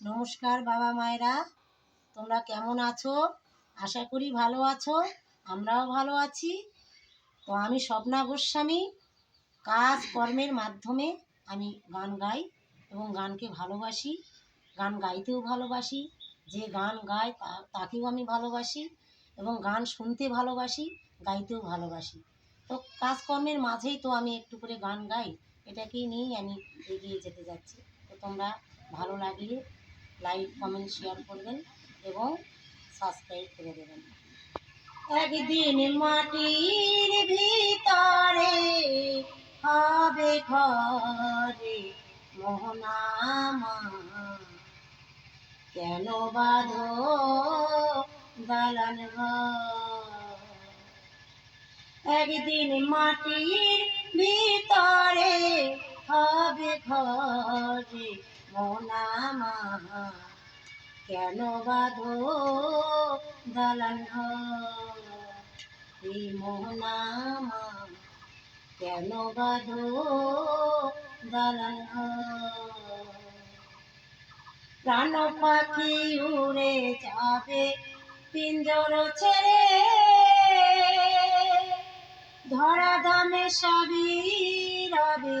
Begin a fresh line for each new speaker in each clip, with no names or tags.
নমস্কার, বাবা মায়েরা। তোমরা কেমন আছো? আশা করি ভালো আছো। আমরাও ভালো আছি। তো আমি স্বপ্না গোস্বামী। কাজ কর্মের মাধ্যমে আমি গান গাই এবং গানকে ভালোবাসি। গান গাইতেও ভালোবাসি। যে গান গায় তাকেও আমি ভালোবাসি এবং গান শুনতে ভালোবাসি, গাইতেও ভালোবাসি। তো কাজকর্মের মাঝেই তো আমি একটু করে গান গাই। এটাকেই নিয়েই আমি এগিয়ে যেতে যাচ্ছি। তো তোমরা ভালো লাগলে লাইক, কমেন্ট, শেয়ার করবেন এবং সাবস্ক্রাইব করে দেবেন। একদিন মাটির ভিতরে হবে ঘরে মোহনামা। কেন বাঁধো দালান একদিন মাটির ভিতরে হবে ঘরে মোনামা, কেন বাঁধো দালান এই মোহনামা কেন বাঁধো দালান প্রাণ পাখি উড়ে যাবে, পিঞ্জর ছেড়ে। ধরা দামে সবই রবে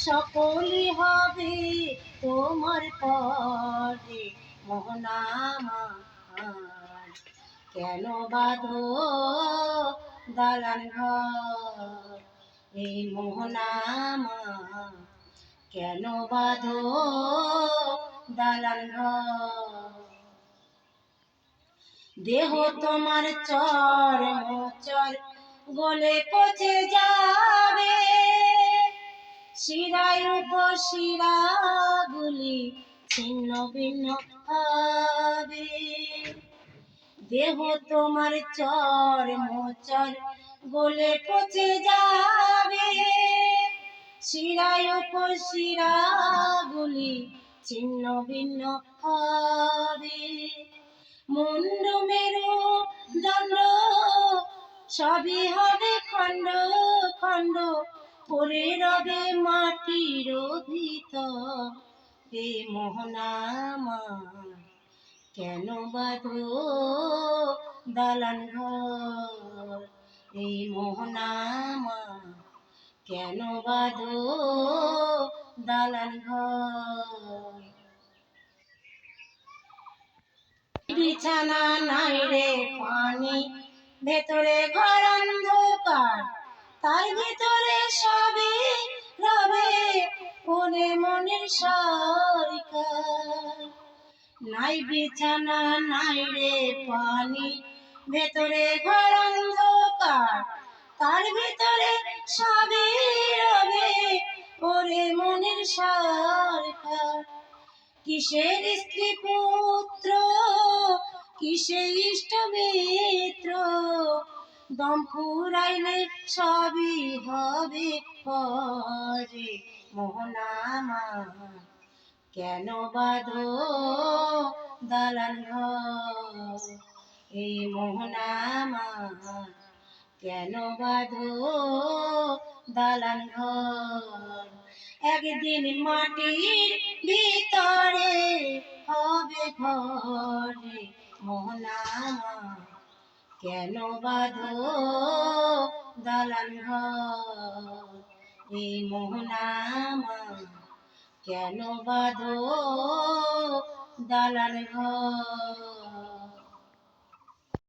সকলই হবে তোমার পরে মোহনামা কেন বাঁধো দালান ঘর এই মোহনামা কেন বাঁধো দালান দেহ তোমার চর চর গলে পচে যাবে। শিরায় উপশিরা গুলি ছিন্ন ভিন্ন হবে দেহ তোমার চর মোচর গলে পচে যাবে। শিরায় উপশিরা গুলি ছিন্ন ভিন্ন হবে মুন্ড মেরু দণ্ড সবই হবে খণ্ড খণ্ড। পরে রবে মাটির ভিতর মোহনামা, কেন বাঁধো দালান ঘর? এই মোহনামা, কেন বাঁধো দালান ঘর? বিছানা নাই রে পানি, ভেতরে ঘর অন্ধকার। তার ভিতরে সবে রবে কোনে মনের সরকার। নাই বিছানা, নাই রে পানি, ভেতরে ঘর অন্ধকার। তার ভিতরে সবে রবে ওরে মনের সরকার। কিসের স্ত্রী পুত্র কিসে ইষ্ট মিত্র দম ফুরাইলে সবই হবে পরে। মোহনামা কেন বাঁধো দালান এই মোহনামা কেন বাঁধো দালান একদিন মাটির ভিতরে হবে ঘরে। মোহনামা কেন বাধো দালান এই মোহনামা কেন বাধো দালান ঘর?